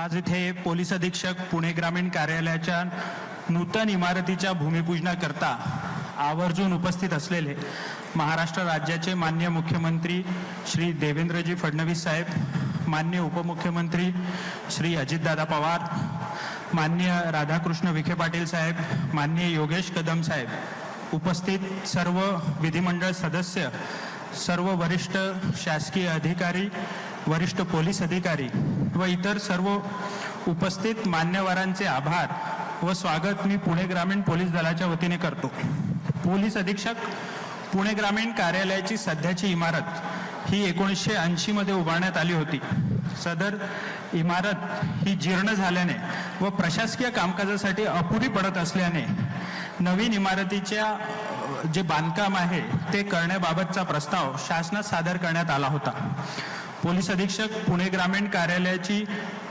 आज इथे पोलीस अधीक्षक पुणे ग्रामीण कार्यालयाच्या नूतन इमारतीच्या भूमिपूजनाकरता आवर्जून उपस्थित असलेले महाराष्ट्र राज्याचे मान्य मुख्यमंत्री श्री देवेंद्रजी फडणवीस साहेब मान्य उपमुख्यमंत्री श्री अजितदादा पवार मान्य राधाकृष्ण विखे पाटील साहेब मान्य योगेश कदम साहेब उपस्थित सर्व विधिमंडळ सदस्य सर्व वरिष्ठ शासकीय अधिकारी वरिष्ठ पोलीस अधिकारी व इतर सर्व उपस्थित मान्यवरांचे आभार व स्वागत मी पुणे ग्रामीण पोलीस दलाच्या वतीने करतो. पोलीस अधीक्षक पुणे ग्रामीण कार्यालयाची सध्याची इमारत ही एकोणीसशे ऐंशीमध्ये उभारण्यात आली होती. सदर इमारत ही जीर्ण झाल्याने व प्रशासकीय कामकाजासाठी अपुरी पडत असल्याने नवीन इमारतीच्या जे बांधकाम आहे ते करण्याबाबतचा प्रस्ताव शासनात सादर करण्यात आला होता. पोलीस अधीक्षक पुणे ग्रामीण कार्यालयाची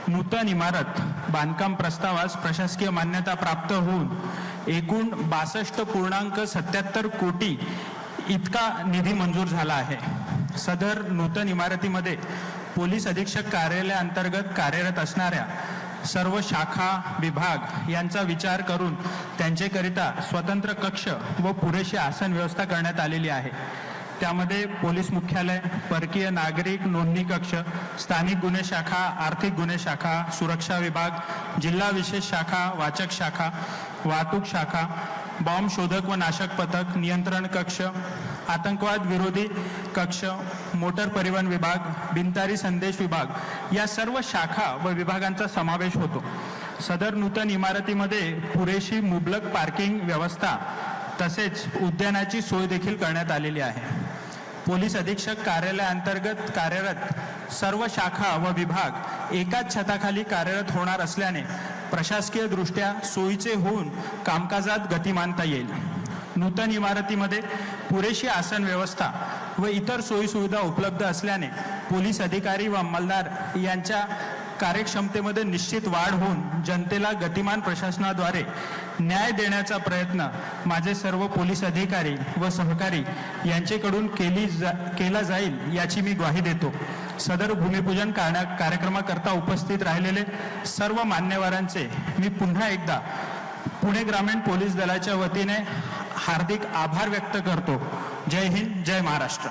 नूतन इमारत बांधकाम प्रस्तावास प्रशासकीय मान्यता प्राप्त होऊन एकूण बासष्ट पूर्णांक सत्याहत्तर कोटी इतका निधी मंजूर झाला आहे. सदर नूतन इमारतीमध्ये पोलीस अधीक्षक कार्यालयाअंतर्गत कार्यरत असणाऱ्या सर्व शाखा विभाग यांचा विचार करून त्यांचेकरिता स्वतंत्र कक्ष व पुरेशी आसन व्यवस्था करण्यात आलेली आहे. त्यामध्ये पोलीस मुख्यालय परकीय नागरिक नोंदणी कक्ष स्थानिक गुन्हे शाखा आर्थिक गुन्हे शाखा सुरक्षा विभाग जिल्हा विशेष शाखा वाचक शाखा वाहतूक शाखा बॉम्ब शोधक व नाशक पथक नियंत्रण कक्ष आतंकवाद विरोधी कक्ष मोटर परिवहन विभाग बिनतारी संदेश विभाग या सर्व शाखा व विभागांचा समावेश होतो. सदर नूतन इमारतीमध्ये पुरेशी मुबलक पार्किंग व्यवस्था तसेच उद्यानाची सोय देखील करण्यात आलेली आहे. पोलीस अधीक्षक कार्यालयाअंतर्गत कार्यरत सर्व शाखा व विभाग एकाच छताखाली कार्यरत होणार असल्याने प्रशासकीय दृष्ट्या सोयीचे होऊन कामकाजात गतिमानता येईल. नूतन इमारतीमध्ये पुरेशी आसन व्यवस्था व इतर सोयीसुविधा उपलब्ध असल्याने पोलीस अधिकारी व अंमलदार यांच्या कार्यक्षमतेमध्ये निश्चित वाढ होऊन जनतेला गतिमान प्रशासनाद्वारे न्याय देण्याचा प्रयत्न माझे सर्व पोलीस अधिकारी व सहकारी यांचेकडून केली जा केला जाईल याची मी ग्वाही देतो. सदर भूमिपूजन करण्या कार्यक्रमाकरता उपस्थित राहिलेले सर्व मान्यवरांचे मी पुन्हा एकदा पुणे ग्रामीण पोलीस दलाच्या वतीने हार्दिक आभार व्यक्त करतो. जय हिंद जय महाराष्ट्र.